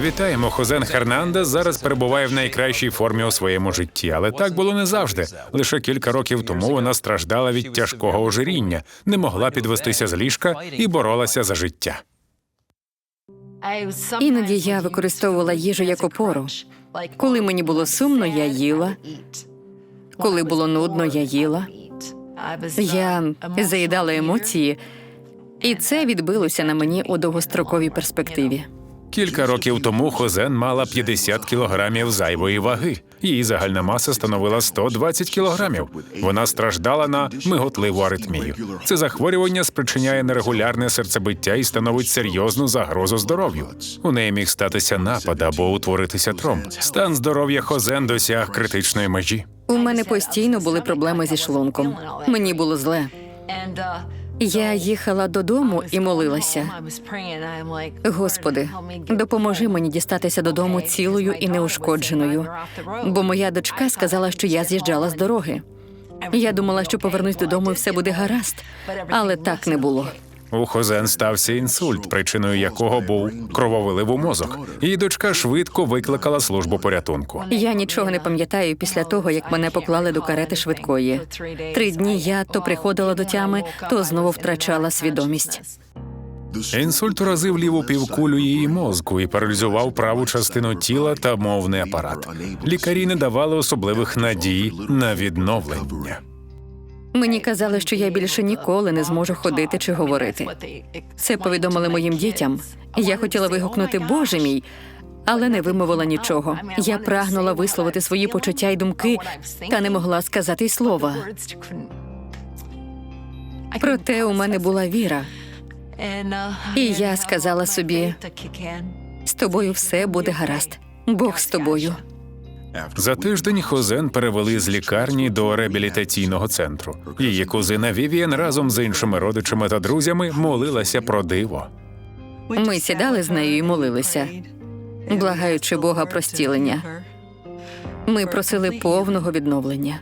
Вітаємо, Хозен Хернандес зараз перебуває в найкращій формі у своєму житті, але так було не завжди. Лише кілька років тому вона страждала від тяжкого ожиріння, не могла підвестися з ліжка і боролася за життя. Іноді я використовувала їжу як опору. Коли мені було сумно, я їла. Коли було нудно, я їла. Я заїдала емоції, і це відбилося на мені у довгостроковій перспективі. Кілька років тому Хозен мала 50 кілограмів зайвої ваги. Її загальна маса становила 120 кілограмів. Вона страждала на миготливу аритмію. Це захворювання спричиняє нерегулярне серцебиття і становить серйозну загрозу здоров'ю. У неї міг статися напад або утворитися тромб. Стан здоров'я Хозен досяг критичної межі. У мене постійно були проблеми зі шлунком. Мені було зле. Я їхала додому і молилася. Господи, допоможи мені дістатися додому цілою і неушкодженою. Бо моя дочка сказала, що я з'їжджала з дороги. Я думала, що повернусь додому і все буде гаразд, але так не було. У Хозен стався інсульт, причиною якого був крововилив у мозок. Її дочка швидко викликала службу порятунку. Я нічого не пам'ятаю після того, як мене поклали до карети швидкої. Три дні я то приходила до тями, то знову втрачала свідомість. Інсульт уразив ліву півкулю її мозку і паралізував праву частину тіла та мовний апарат. Лікарі не давали особливих надій на відновлення. Мені казали, що я більше ніколи не зможу ходити чи говорити. Це повідомили моїм дітям. Я хотіла вигукнути Боже мій, але не вимовила нічого. Я прагнула висловити свої почуття й думки, та не могла сказати й слова. Проте у мене була віра. І я сказала собі, З тобою все буде гаразд. Бог з тобою. За тиждень Хозен перевели з лікарні до реабілітаційного центру. Її кузина Вівіен разом з іншими родичами та друзями молилася про диво. Ми сідали з нею і молилися, благаючи Бога про стілення. Ми просили повного відновлення.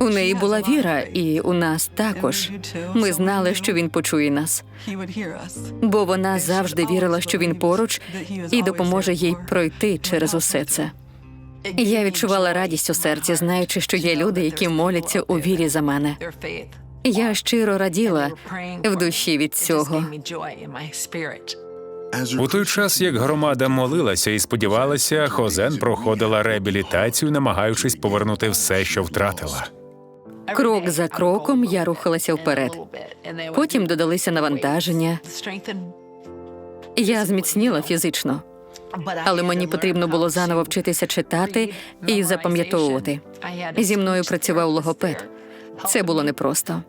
У неї була віра, і у нас також. Ми знали, що він почує нас, бо вона завжди вірила, що він поруч і допоможе їй пройти через усе це. Я відчувала радість у серці, знаючи, що є люди, які моляться у вірі за мене. Я щиро раділа в душі від цього. У той час, як громада молилася і сподівалася, Хозен проходила реабілітацію, намагаючись повернути все, що втратила. Крок за кроком я рухалася вперед. Потім додалися навантаження. Я зміцніла фізично, але мені потрібно було заново вчитися читати і запам'ятовувати. Зі мною працював логопед. Це було непросто.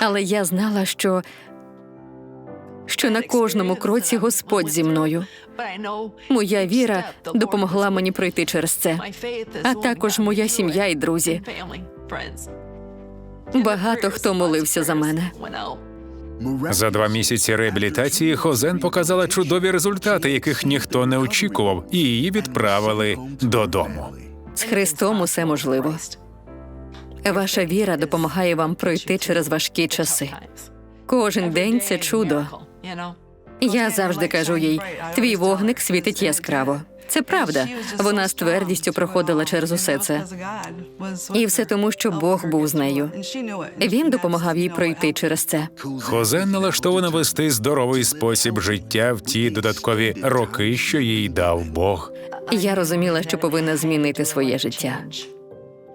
Але я знала, що, що на кожному кроці Господь зі мною. Моя віра допомогла мені пройти через це, а також моя сім'я і друзі. Багато хто молився за мене. За два місяці реабілітації Хозен показала чудові результати, яких ніхто не очікував, і її відправили додому. З Христом усе можливо. Ваша віра допомагає вам пройти через важкі часи. Кожен день це чудо. Я завжди кажу їй: твій вогник світить яскраво. Це правда. Вона з твердістю проходила через усе це. І все тому, що Бог був з нею. Він допомагав їй пройти через це. Хозен налаштована вести здоровий спосіб життя в ті додаткові роки, що їй дав Бог. Я розуміла, що повинна змінити своє життя.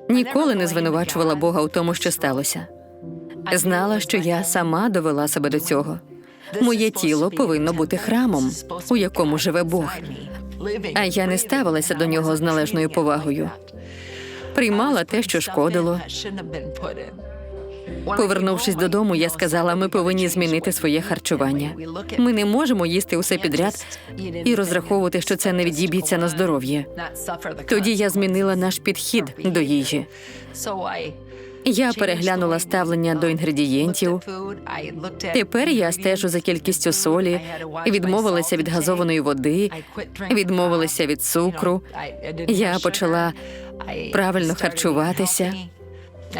Ніколи не звинувачувала Бога у тому, що сталося. Знала, що я сама довела себе до цього. Моє тіло повинно бути храмом, у якому живе Бог. А я не ставилася до нього з належною повагою. Приймала те, що шкодило. Повернувшись додому, я сказала, ми повинні змінити своє харчування. Ми не можемо їсти усе підряд і розраховувати, що це не відіб'ється на здоров'я. Тоді я змінила наш підхід до їжі. Я переглянула ставлення до інгредієнтів. Тепер я стежу за кількістю солі, відмовилася від газованої води, відмовилася від цукру. Я почала правильно харчуватися.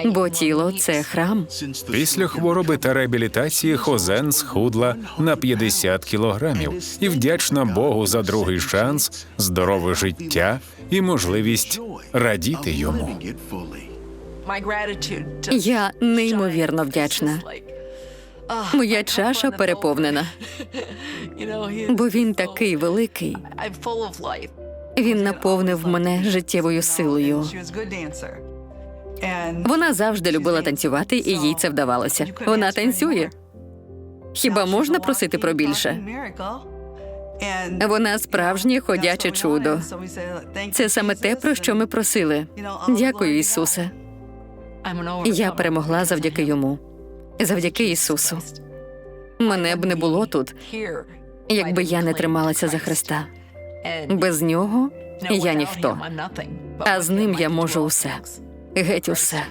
бо тіло це храм. Після хвороби та реабілітації Хозен схудла на 50 кілограмів і вдячна Богу за другий шанс, здорове життя і можливість радіти йому. Я неймовірно вдячна. Моя чаша переповнена, бо він такий великий. Він наповнив мене життєвою силою. Вона завжди любила танцювати, і їй це вдавалося. Вона танцює. Хіба можна просити про більше? Вона справжнє ходяче чудо. Це саме те, про що ми просили. Дякую, Ісусе. Я перемогла завдяки йому, завдяки Ісусу. Мене б не було тут, якби я не трималася за Христа. Без нього я ніхто, а з ним я можу усе. Геть усе.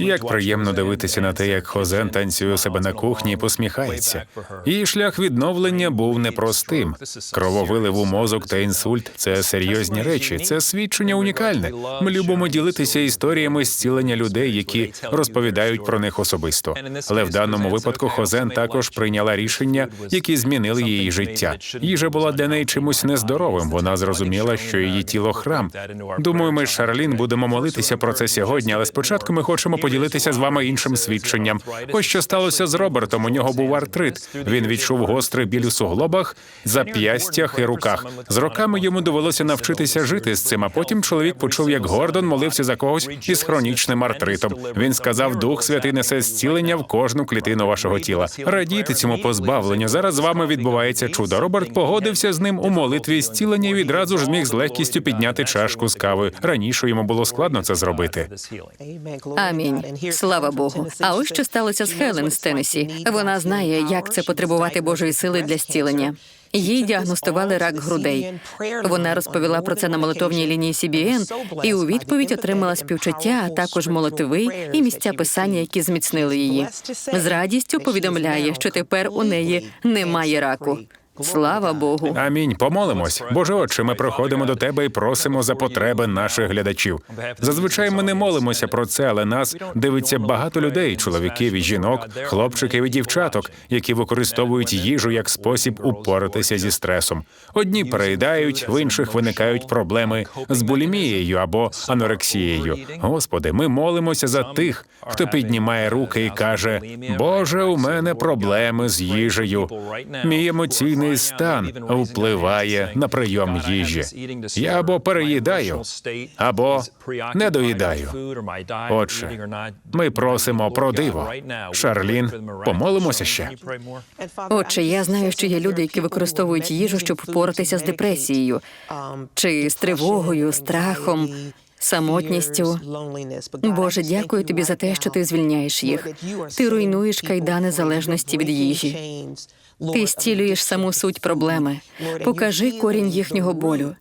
Як приємно дивитися на те, як Хозен танцює себе на кухні і посміхається. Її шлях відновлення був непростим. Крововилив у мозок та інсульт це серйозні речі. Це свідчення унікальне. Ми любимо ділитися історіями зцілення людей, які розповідають про них особисто. Але в даному випадку Хозен також прийняла рішення, які змінили її життя. Їжа була для неї чимось нездоровим. Вона зрозуміла, що її тіло храм. Думаю, ми з Шарлін будемо молитися про це сьогодні, але спочатку ми хочемо поділитися з вами іншим свідченням. Ось що сталося з Робертом. У нього був артрит. Він відчув гострий біль у суглобах, зап'ястях і руках. З роками йому довелося навчитися жити з цим. А потім чоловік почув, як Гордон молився за когось із хронічним артритом. Він сказав: Дух Святий несе зцілення в кожну клітину вашого тіла. Радійте цьому позбавленню. Зараз з вами відбувається чудо. Роберт погодився з ним у молитві зцілення і відразу ж зміг з легкістю підняти чашку з кави. Раніше йому було складно це зробити. Амінь. Слава Богу. А ось що сталося з Хелен з Теннесі. Вона знає, як це потребувати Божої сили для зцілення. Їй діагностували рак грудей. Вона розповіла про це на молитовній лінії CBN і у відповідь отримала співчуття, а також молитви і місця писання, які зміцнили її. З радістю повідомляє, що тепер у неї немає раку. Слава Богу. Амінь. Помолимось. Боже Отче, ми проходимо до тебе і просимо за потреби наших глядачів. Зазвичай ми не молимося про це, але нас дивиться багато людей: чоловіків і жінок, хлопчиків і дівчаток, які використовують їжу як спосіб упоратися зі стресом. Одні переїдають, в інших виникають проблеми з булімією або анорексією. Господи, ми молимося за тих, хто піднімає руки і каже: Боже, у мене проблеми з їжею. Мій емоційний стан впливає на прийом їжі. Я або переїдаю, або не доїдаю. Отже, ми просимо про диво. Шарлін, помолимося ще. Отче, я знаю, що є люди, які використовують їжу, щоб впоратися з депресією чи з тривогою, страхом, самотністю. Боже, дякую тобі за те, що ти звільняєш їх. Ти руйнуєш кайдани залежності від їжі. Ти зцілюєш саму суть проблеми. Покажи корінь їхнього болю.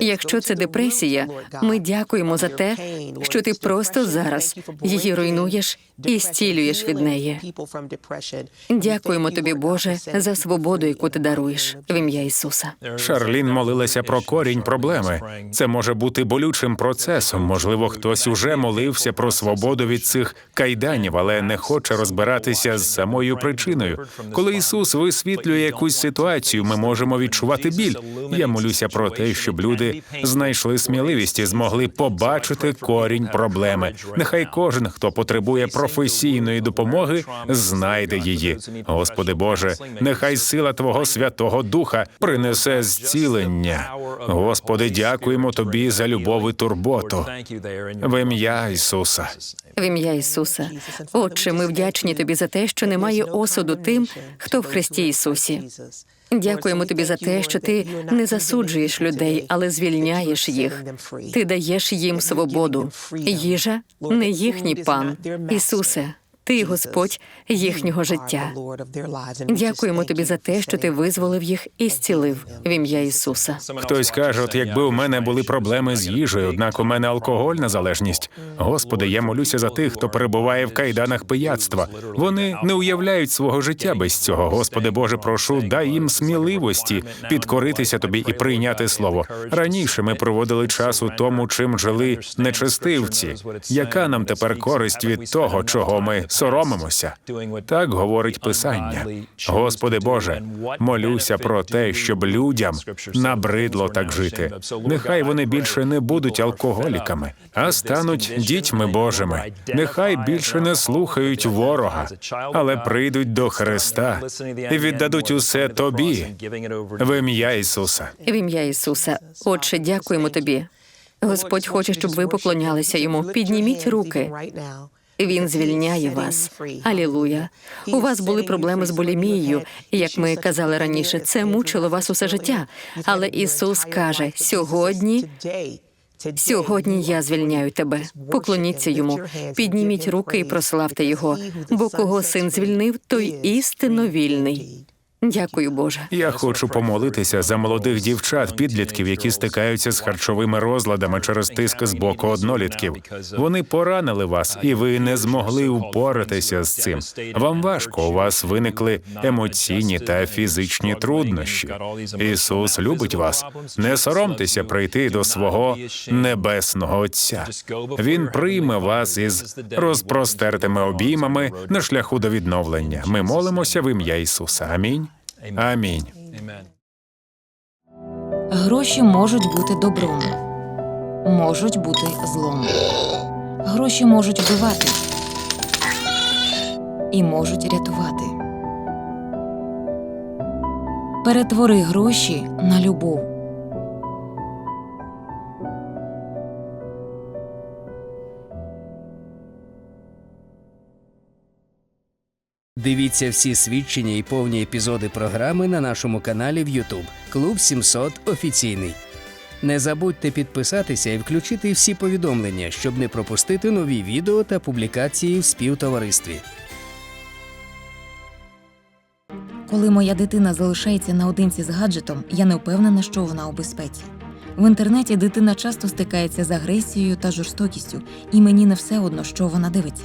Якщо це депресія, ми дякуємо за те, що ти просто зараз її руйнуєш і зцілюєш від неї. Дякуємо тобі, Боже, за свободу, яку ти даруєш в ім'я Ісуса. Шарлін молилася про корінь проблеми. Це може бути болючим процесом. Можливо, хтось уже молився про свободу від цих кайданів, але не хоче розбиратися з самою причиною. Коли Ісус висвітлює якусь ситуацію, ми можемо відчувати біль. Я молюся про те, щоб люди знайшли сміливість і змогли побачити корінь проблеми. Нехай кожен, хто потребує професійної допомоги, знайде її. Господи Боже, нехай сила Твого Святого Духа принесе зцілення. Господи, дякуємо Тобі за любов і турботу. В ім'я Ісуса. В ім'я Ісуса. Отче, ми вдячні тобі за те, що немає осуду тим, хто в Христі Ісусі. Дякуємо тобі за те, що ти не засуджуєш людей, але звільняєш їх. Ти даєш їм свободу. Їжа не їхній пан. Ісусе, ти Господь їхнього життя. Дякуємо тобі за те, що ти визволив їх і зцілив в ім'я Ісуса. Хтось каже, от якби у мене були проблеми з їжею, однак у мене алкогольна залежність. Господи, я молюся за тих, хто перебуває в кайданах пияцтва. Вони не уявляють свого життя без цього. Господи Боже, прошу, дай їм сміливості підкоритися тобі і прийняти слово. Раніше ми проводили час у тому, чим жили нечестивці. Яка нам тепер користь від того, чого ми соромимося? Так говорить Писання. Господи Боже, молюся про те, щоб людям набридло так жити. Нехай вони більше не будуть алкоголіками, а стануть дітьми Божими. Нехай більше не слухають ворога, але прийдуть до Христа і віддадуть усе тобі в ім'я Ісуса. В ім'я Ісуса. Отче, дякуємо тобі. Господь хоче, щоб ви поклонялися йому. Підніміть руки. Він звільняє вас. Алілуя. У вас були проблеми з булімією, як ми казали раніше, це мучило вас усе життя. Але Ісус каже: сьогодні, сьогодні я звільняю тебе. Поклоніться йому, підніміть руки і прославте його. Бо кого син звільнив, той істинно вільний. Дякую, Боже. Я хочу помолитися за молодих дівчат, підлітків, які стикаються з харчовими розладами через тиск з боку однолітків. Вони поранили вас, і ви не змогли впоратися з цим. Вам важко. У вас виникли емоційні та фізичні труднощі. Ісус любить вас. Не соромтеся прийти до свого небесного Отця. Він прийме вас із розпростертими обіймами на шляху до відновлення. Ми молимося в ім'я Ісуса. Амінь. Амінь. Гроші можуть бути добром, можуть бути злом. Гроші можуть вбивати і можуть рятувати. Перетвори гроші на любов. Дивіться всі свідчення і повні епізоди програми на нашому каналі в YouTube Клуб 700 офіційний. Не забудьте підписатися і включити всі повідомлення, щоб не пропустити нові відео та публікації в співтоваристві. Коли моя дитина залишається наодинці з гаджетом, я не впевнена, що вона у безпеці. В інтернеті дитина часто стикається з агресією та жорстокістю, і мені не все одно, що вона дивиться.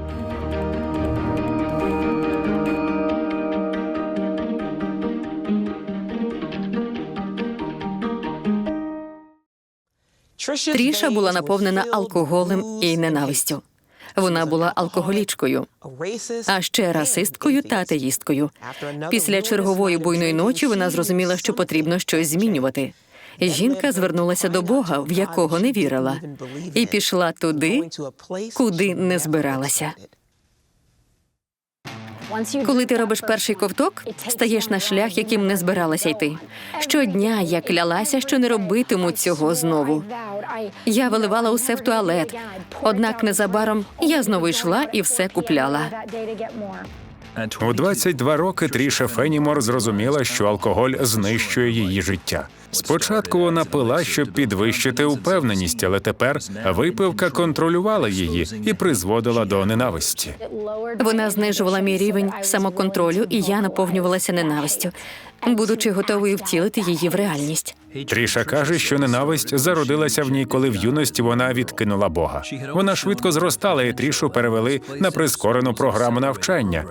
Тріша була наповнена алкоголем і ненавистю. Вона була алкоголічкою, а ще расисткою та атеїсткою. Після чергової буйної ночі вона зрозуміла, що потрібно щось змінювати. Жінка звернулася до Бога, в якого не вірила, і пішла туди, куди не збиралася. Коли ти робиш перший ковток, стаєш на шлях, яким не збиралася йти. Щодня я клялася, що не робитиму цього знову. Я виливала усе в туалет. Однак незабаром я знову йшла і все купляла. У 22 роки Тріша Фенімор зрозуміла, що алкоголь знищує її життя. Спочатку вона пила, щоб підвищити упевненість, але тепер випивка контролювала її і призводила до ненависті. Вона знижувала мій рівень самоконтролю, і я наповнювалася ненавистю, будучи готовою втілити її в реальність. Тріша каже, що ненависть зародилася в ній, коли в юності вона відкинула Бога. Вона швидко зростала, і Трішу перевели на прискорену програму навчання.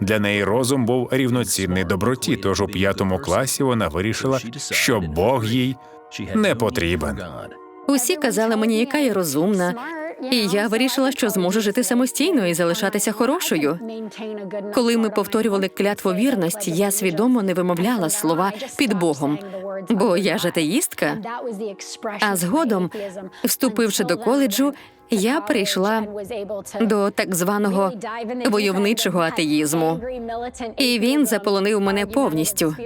Для неї розум був рівноцінний доброті. Тож у п'ятому класі вона вирішила, що Бог їй не потрібен. Усі казали мені, яка я розумна, і я вирішила, що зможу жити самостійно і залишатися хорошою. Коли ми повторювали клятву вірності, я свідомо не вимовляла слова під Богом, бо я ж атеїстка. А згодом, вступивши до коледжу, я прийшла до так званого войовничого атеїзму. І він заполонив мене повністю.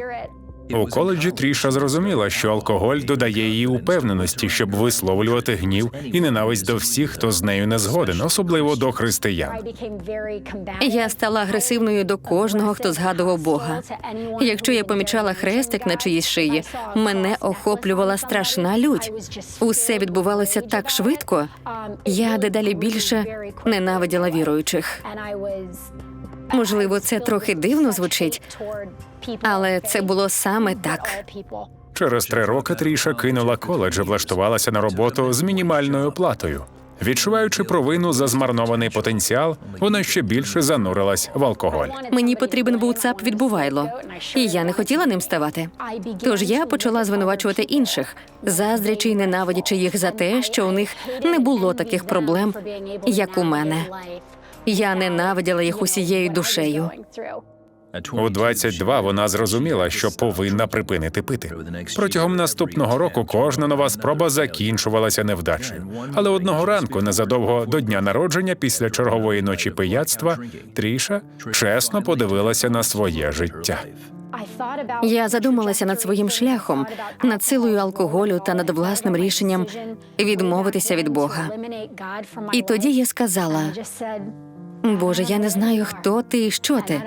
У коледжі Тріша зрозуміла, що алкоголь додає їй упевненості, щоб висловлювати гнів і ненависть до всіх, хто з нею не згоден, особливо до християн. Я стала агресивною до кожного, хто згадував Бога. Якщо я помічала хрестик на чиїсь шиї, мене охоплювала страшна лють. Усе відбувалося так швидко. Я дедалі більше ненавиділа віруючих. Можливо, це трохи дивно звучить, але це було саме так. Через три роки Тріша кинула коледж і влаштувалася на роботу з мінімальною платою. Відчуваючи провину за змарнований потенціал, вона ще більше занурилась в алкоголь. Мені потрібен був цап від Бувайло, і я не хотіла ним ставати. Тож я почала звинувачувати інших, заздрячи й ненавидячи їх за те, що у них не було таких проблем, як у мене. Я ненавиділа їх усією душею. У 22 вона зрозуміла, що повинна припинити пити. Протягом наступного року кожна нова спроба закінчувалася невдачею. Але одного ранку, незадовго до дня народження, після чергової ночі пияцтва, Тріша чесно подивилася на своє життя. Я задумалася над своїм шляхом, над силою алкоголю та над власним рішенням відмовитися від Бога. І тоді я сказала: Боже, я не знаю, хто ти і що ти.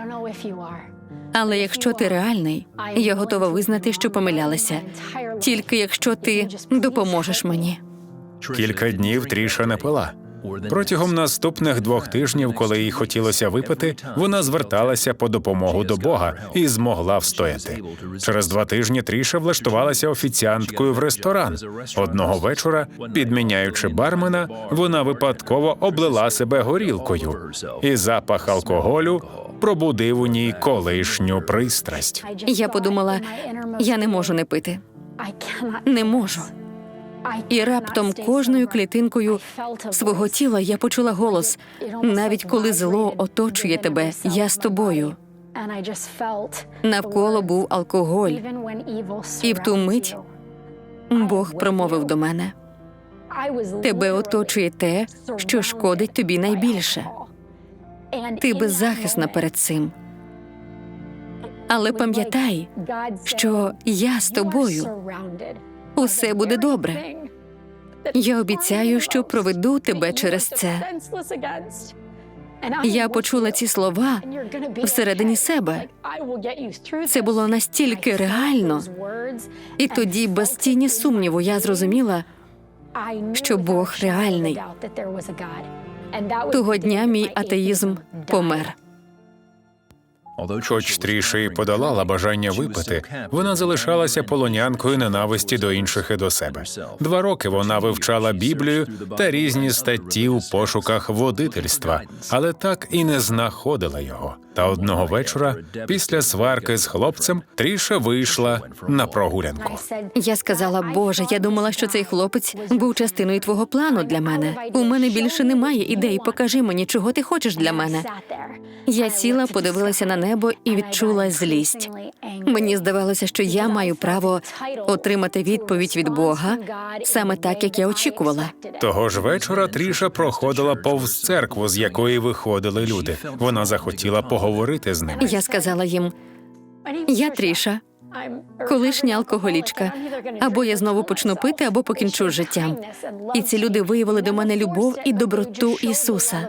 Але якщо ти реальний, я готова визнати, що помилялася. Тільки якщо ти допоможеш мені. Кілька днів Тріша не пила. Протягом наступних двох тижнів, коли їй хотілося випити, вона зверталася по допомогу до Бога і змогла встояти. Через два тижні Тріша влаштувалася офіціанткою в ресторан. Одного вечора, підміняючи бармена, вона випадково облила себе горілкою, і запах алкоголю пробудив у ній колишню пристрасть. Я подумала, я не можу не пити, не можу. І раптом кожною клітинкою свого тіла я почула голос: навіть коли зло оточує тебе, я з тобою. Навколо був алкоголь, і в ту мить Бог промовив до мене: тебе оточує те, що шкодить тобі найбільше. Ти беззахисна перед цим. Але пам'ятай, що я з тобою. Усе буде добре. Я обіцяю, що проведу тебе через це. Я почула ці слова всередині себе. Це було настільки реально, і тоді, без тіні сумніву, я зрозуміла, що Бог реальний. Того дня мій атеїзм помер. Хоч Тріша і подолала бажання випити, вона залишалася полонянкою ненависті до інших і до себе. Два роки вона вивчала Біблію та різні статті у пошуках водительства, але так і не знаходила його. Та одного вечора, після сварки з хлопцем, Тріша вийшла на прогулянку. Я сказала, Боже, я думала, що цей хлопець був частиною твого плану для мене. У мене більше немає ідей. Покажи мені, чого ти хочеш для мене. Я сіла, подивилася на небо і відчула злість. Мені здавалося, що я маю право отримати відповідь від Бога саме так, як я очікувала. Того ж вечора Тріша проходила повз церкву, з якої виходили люди. Вона захотіла поговорити з ними. Я сказала їм: я Тріша, колишня алкоголічка. Або я знову почну пити, або покінчу з життям. І ці люди виявили до мене любов і доброту Ісуса.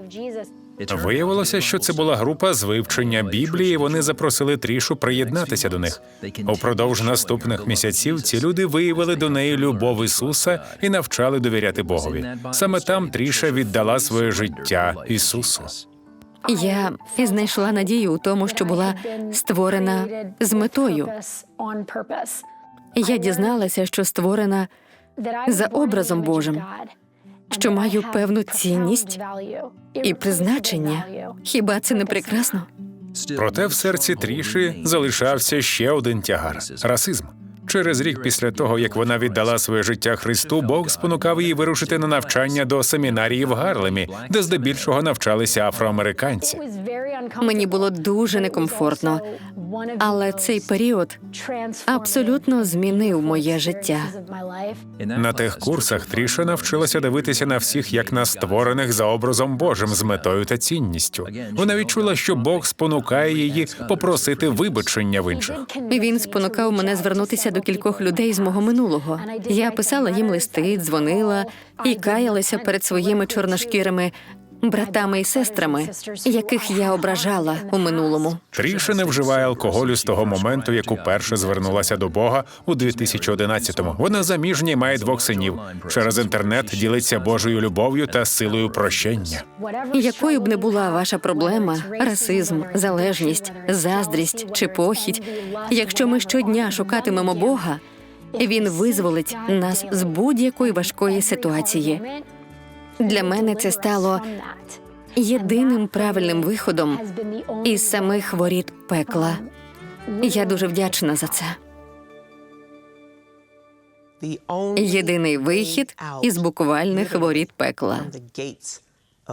Виявилося, що це була група з вивчення Біблії. Вони запросили Трішу приєднатися до них. Упродовж наступних місяців ці люди виявили до неї любов Ісуса і навчали довіряти Богові. Саме там Тріша віддала своє життя Ісусу. Я знайшла надію у тому, що була створена з метою. Я дізналася, що створена за образом Божим, що маю певну цінність і призначення. Хіба це не прекрасно? Проте в серці Тріші залишався ще один тягар расизм. Через рік після того, як вона віддала своє життя Христу, Бог спонукав її вирушити на навчання до семінарії в Гарлемі, де здебільшого навчалися афроамериканці. Мені було дуже некомфортно, але цей період абсолютно змінив моє життя. На тих курсах Тріша навчилася дивитися на всіх як на створених за образом Божим з метою та цінністю. Вона відчула, що Бог спонукає її попросити вибачення в інших. Він спонукав мене звернутися до кількох людей з мого минулого. Я писала їм листи, дзвонила і каялася перед своїми чорношкірими братами і сестрами, яких я ображала у минулому. Тріша не вживає алкоголю з того моменту, як уперше звернулася до Бога у 2011-му. Вона заміжня і має двох синів. Через інтернет ділиться Божою любов'ю та силою прощення. Якою б не була ваша проблема, расизм, залежність, заздрість чи похідь, якщо ми щодня шукатимемо Бога, він визволить нас з будь-якої важкої ситуації. Для мене це стало єдиним правильним виходом із самих воріт пекла. Я дуже вдячна за це. Єдиний вихід із буквальних воріт пекла.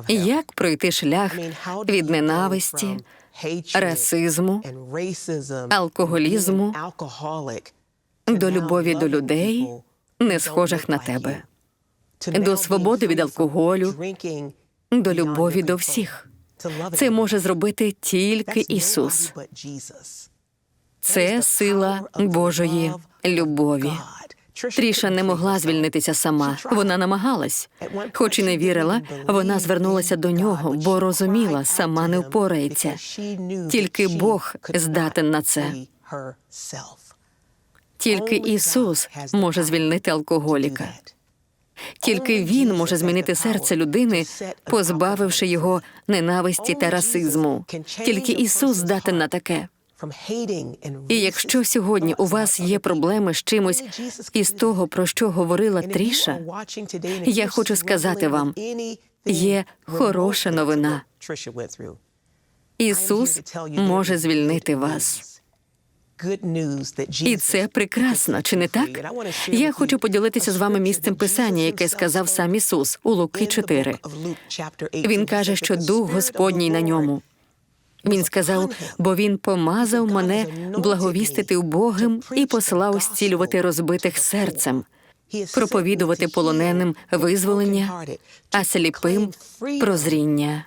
Як пройти шлях від ненависті, расизму, алкоголізму до любові до людей, не схожих на тебе, до свободи від алкоголю, до любові до всіх. Це може зробити тільки Ісус. Це сила Божої любові. Тріша не могла звільнитися сама. Вона намагалась, хоч і не вірила, вона звернулася до нього, бо розуміла, сама не впорається. Тільки Бог здатен на це. Тільки Ісус може звільнити алкоголіка. Тільки він може змінити серце людини, позбавивши його ненависті та расизму. Тільки Ісус здатен на таке. І якщо сьогодні у вас є проблеми з чимось із того, про що говорила Тріша, я хочу сказати вам, є хороша новина. Ісус може звільнити вас. І це прекрасно, чи не так? Я хочу поділитися з вами місцем писання, яке сказав сам Ісус у Луки 4. Він каже, що дух Господній на ньому. Він сказав, бо він помазав мене благовістити убогим і послав зцілювати розбитих серцем, проповідувати полоненим визволення, а сліпим прозріння.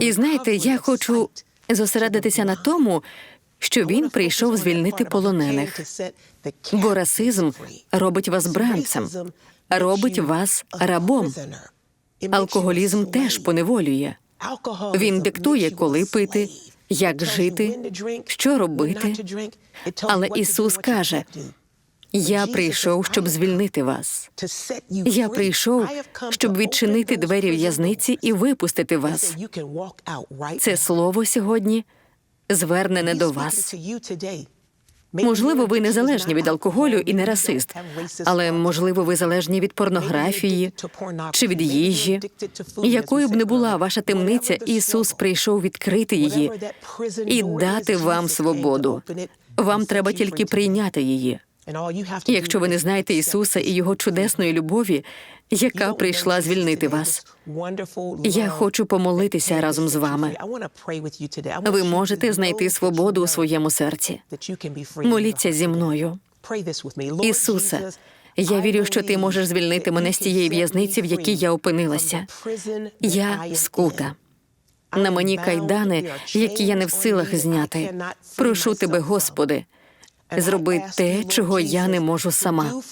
І знаєте, я хочу зосередитися на тому, що він прийшов звільнити полонених. Бо расизм робить вас бранцем, робить вас рабом. Алкоголізм теж поневолює. Він диктує, коли пити, як жити, що робити. Але Ісус каже: Я прийшов, щоб звільнити вас. Я прийшов, щоб відчинити двері в'язниці і випустити вас. Це слово сьогодні звернене до вас. Можливо, ви незалежні від алкоголю і не расист, але можливо, ви залежні від порнографії чи від їжі. Якою б не була ваша темниця, Ісус прийшов відкрити її і дати вам свободу. Вам треба тільки прийняти її. Якщо ви не знаєте Ісуса і Його чудесної любові, яка прийшла звільнити вас. Я хочу помолитися разом з вами. Ви можете знайти свободу у своєму серці. Моліться зі мною. Ісусе, я вірю, що ти можеш звільнити мене з тієї в'язниці, в якій я опинилася. Я скута. На мені кайдани, які я не в силах зняти. Прошу тебе, Господи, зроби те, чого я не можу сама.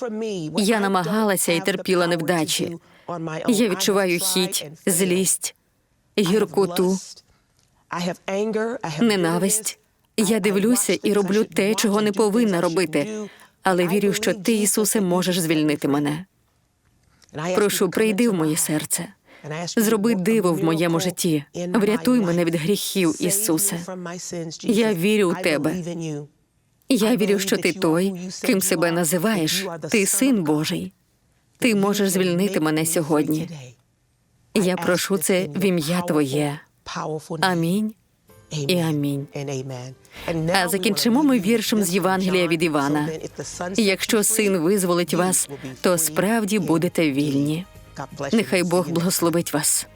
Я намагалася і терпіла невдачі. Я відчуваю хіть, злість, гіркоту, ненависть. Я дивлюся і роблю те, чого не повинна робити, але вірю, що ти, Ісусе, можеш звільнити мене. Прошу, прийди в моє серце. Зроби диво в моєму житті. Врятуй мене від гріхів, Ісусе. Я вірю у тебе. Я вірю, що ти той, ким себе називаєш. Ти син Божий. Ти можеш звільнити мене сьогодні. Я прошу це в ім'я Твоє. Амінь і амінь. А закінчимо ми віршем з Євангелія від Івана. Якщо син визволить вас, то справді будете вільні. Нехай Бог благословить вас.